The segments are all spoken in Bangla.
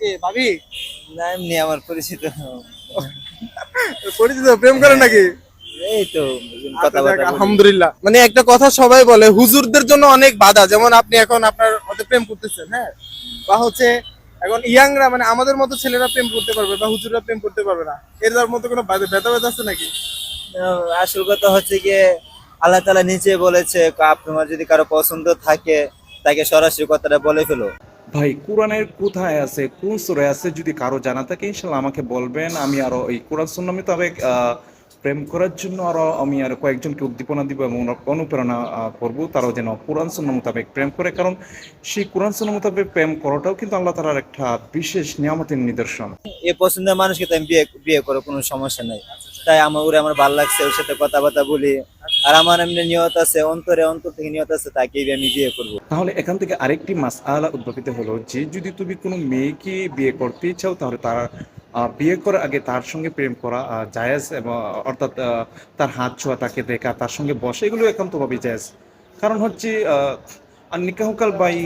কে ভাবি? না এমনি আমার পরিচিত। পরিচিত প্রেম করে নাকি? এই তো আচ্ছা, আলহামদুলিল্লাহ। মানে একটা কথা সবাই বলে হুজুরদের জন্য অনেক বাধা। যেমন আপনি এখন আপনার হতে প্রেম করতেছেন হ্যাঁ? বা হচ্ছে এখন ইয়াংরা মানে আমাদের মতো ছেলেরা প্রেম করতে পারবে বা হুজুররা প্রেম করতে পারবে না। এর তার মতো কোনো ব্যথা ব্যথা আছে নাকি? আসল কথা হচ্ছে গিয়ে আল্লাহ তালা নিচে বলেছে আপ- তোমার যদি কারও পছন্দ থাকে তাকে সরাসরি কথাটা বলে ফেলো। ভাই কোরআনের কোথায় আছে কোন সুরায় আছে যদি কারও জানা থাকে ইনশাল্লাহ আমাকে বলবেন আমি আরও এই কোরআন সুন্নাহ মোতাবেক আহ, প্রেম করার জন্য আরও আমি আর কয়েকজনকে উদ্দীপনা দিব এবং অনুপ্রেরণা করব তারাও যেন কোরআন সুন্নাহ মোতাবেক প্রেম করে কারণ সেই কোরআন সুন্নাহ মোতাবেক প্রেম করাটাও কিন্তু আল্লাহ তালার একটা বিশেষ নিয়ামতের নিদর্শন। এ পছন্দের মানুষকে তো আমি বিয়ে বিয়ে করে কোনো সমস্যা নাই। তাই আমার ওরে আমার ভালো লাগছে ওর সাথে কথাবার্তা বলি। আর আমার এমনি নিয়ত আছে, অন্তরে অন্তর থেকে নিয়ত আছে, তাকেই আমি বিয়ে করব। তাহলে এখান থেকে আরেকটি মাস আলা উদ্ভাবিত হলো যে, যদি তুমি কোনো মেয়েকে বিয়ে করতে চাও, তাহলে তার বিয়ে করার আগে তার সঙ্গে প্রেম করা জায়েজ এবং অর্থাৎ তার হাত ছোঁয়া, তাকে দেখা, তার সঙ্গে বসে, এগুলো একান্তভাবে জায়েজ। কারণ হচ্ছে আর নিকাহকাল বাই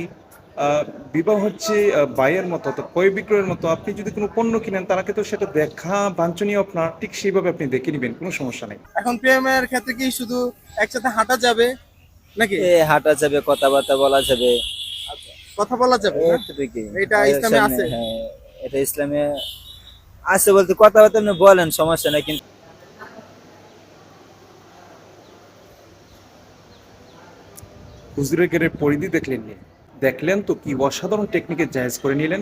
বিবাহ হচ্ছে আহ, বাইয়ের মতো অর্থাৎ ক্রয় বিক্রয়ের মতো আপনি যদি কোনো পণ্য কিনেন তারাকে তো সেটা দেখা বাঞ্ছনীয় আপনার ঠিক সেইভাবে আপনি দেখে নেবেন কোনো সমস্যা নেই এখন প্রেমের ক্ষেত্রে কি শুধু একসাথে হাঁটা যাবে নাকি এ হাঁটা যাবে কথাবার্তা বলা যাবে কথা বলা যাবে? এটা আর ইসলামে আছে? হ্যাঁ, এটা ইসলামে আছে বলতে কথাবার্তা আপনি বলেন সমস্যা নাই কিন্তু হুজুরের পরিধি দেখলেন নি? দেখলেন তো কি অসাধারণ টেকনিকে জাহেজ করে নিলেন।